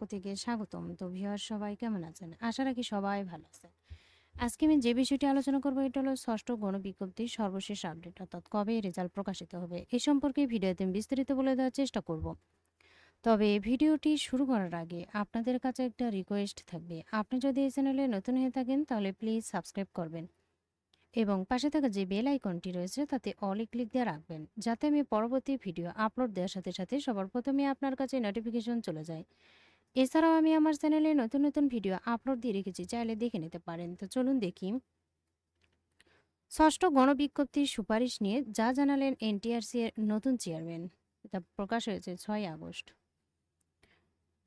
পক্ষ থেকে স্বাগতম। তো ভিউয়ার সবাই কেমন আছেন? আশা রাখি সবাই ভালো আছেন। আজকে আমি যে বিষয়টি আলোচনা করব, এটা হলো ষষ্ঠ গণবিজ্ঞপ্তির সর্বশেষ আপডেট। অর্থাৎ কবে রেজাল্ট প্রকাশিত হবে, এ সম্পর্কে ভিডিওতে আমি বিস্তারিত বলে দেওয়ার চেষ্টা করব। তবে ভিডিওটি শুরু করার আগে আপনাদের কাছে একটা রিকোয়েস্ট থাকবে। আপনি যদি এই চ্যানেলে নতুন হয়ে থাকেন, তাহলে প্লিজ সাবস্ক্রাইব করবেন এবং পাশে থাকা যে বেল আইকনটি রয়েছে, তাতে অলে ক্লিক দিয়ে রাখবেন, যাতে আমি পরবর্তী ভিডিও আপলোড দেওয়ার সাথে সাথে সবার প্রথমে আপনার কাছে নোটিফিকেশন চলে যায়। এছাড়াও আমি আমার চ্যানেলে নতুন নতুন ভিডিও আপলোড দিয়ে রেখেছি, চাইলে দেখে নিতে পারেন। তো চলুন দেখি। ষষ্ঠ গণবিজ্ঞপ্তির সুপারিশ নিয়ে যা জানালেন এনটিআরসি এর নতুন চেয়ারম্যান, এটা প্রকাশ হয়েছে ছয় আগস্ট।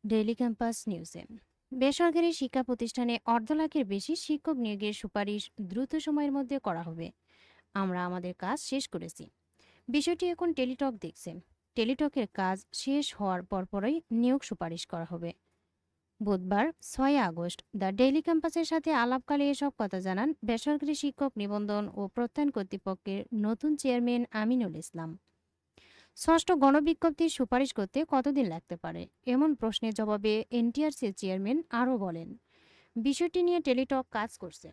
ডেইলি ক্যাম্পাস নিউজে। বেসরকারি শিক্ষা প্রতিষ্ঠানে অর্ধ লাখের বেশি শিক্ষক নিয়োগের সুপারিশ দ্রুত সময়ের মধ্যে করা হবে। আমরা আমাদের কাজ শেষ করেছি। বিষয়টি এখন টেলিটক দেখছে। টেলিটকের কাজ শেষ হওয়ার পরপরই নিয়োগ সুপারিশ করা হবে। বুধবার ছয় আগস্ট, দ্য ডেইলি ক্যাম্পাসের সাথে আলাপকালে এসব কথা জানান বেসরকারি শিক্ষক নিবন্ধন ও প্রত্যয়ন কর্তৃপক্ষের নতুন চেয়ারম্যান আমিনুল ইসলাম। ষষ্ঠ গণবিজ্ঞপ্তির সুপারিশ করতে কতদিন লাগতে পারে? এমন প্রশ্নের জবাবে এনটিআরসি চেয়ারম্যান আরও বলেন, বিষয়টি নিয়ে টেলিটক কাজ করছে।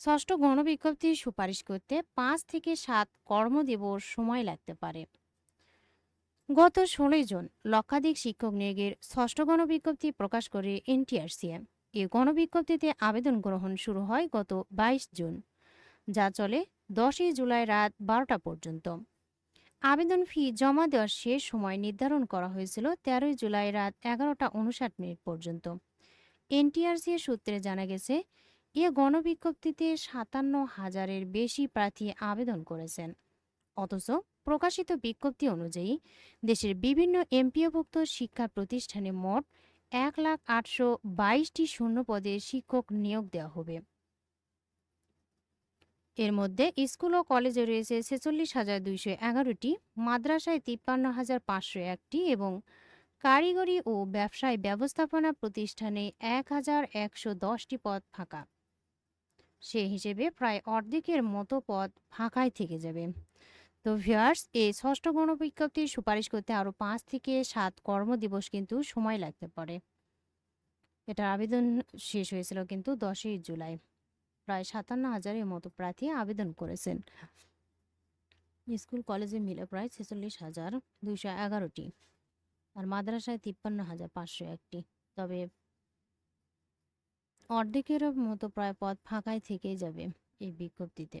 ষষ্ঠ গণবিজ্ঞপ্তির সুপারিশ করতে পাঁচ থেকে সাত কর্মদিবস সময় লাগতে পারে। গত ষোলোই জুন লক্ষাধিক শিক্ষক নিয়োগের ষষ্ঠ গণবিজ্ঞপ্তি প্রকাশ করে এনটিআরসিএ এই গণবিজ্ঞপ্তিতে আবেদন গ্রহণ শুরু হয় গত বাইশ জুন, যা চলে দশই জুলাই রাত বারোটা পর্যন্ত। আবেদন ফি জমা দেওয়ার শেষ সময় নির্ধারণ করা হয়েছিল তেরোই জুলাই রাত এগারোটা উনষাট মিনিট পর্যন্ত। এনটিআরসি সূত্রে জানা গেছে, এ গণবিজ্ঞপ্তিতে সাতান্ন হাজারের বেশি প্রার্থী আবেদন করেছেন। অথচ প্রকাশিত বিজ্ঞপ্তি অনুযায়ী, দেশের বিভিন্ন এমপিওভুক্ত শিক্ষা প্রতিষ্ঠানে মোট এক লাখ আটশো বাইশটি শূন্য পদে শিক্ষক নিয়োগ দেওয়া হবে। এর মধ্যে স্কুল ও কলেজে রয়েছে ছেচল্লিশ হাজার দুইশো এগারোটি, মাদ্রাসায় তিপ্পান্ন হাজার পাঁচশো একটি এবং কারিগরি ও ব্যবসায় ব্যবস্থাপনা প্রতিষ্ঠানে এক হাজার একশো দশটি পদ ফাঁকা। সে হিসেবে প্রায় অর্ধেকের মতো পদ ফাঁকাই থেকে যাবে। তো ভিউয়ার্স এই ষষ্ঠ গণবিজ্ঞপ্তির সুপারিশ করতে আরও পাঁচ থেকে সাত কর্মদিবস কিন্তু সময় লাগতে পারে। এটার আবেদন শেষ হয়েছিল কিন্তু দশই জুলাই। প্রায় সাতান্ন হাজারের মতো প্রার্থী আবেদন করেছেন। স্কুল কলেজে মিলে প্রায় ছেচল্লিশ হাজার দুইশো এগারোটি আর মাদ্রাসায় তিপ্পান্ন হাজার পাঁচশো একটি। তবে অর্ধেকের মতো প্রায় পদ ফাঁকাই থেকেই যাবে এই বিজ্ঞপ্তিতে।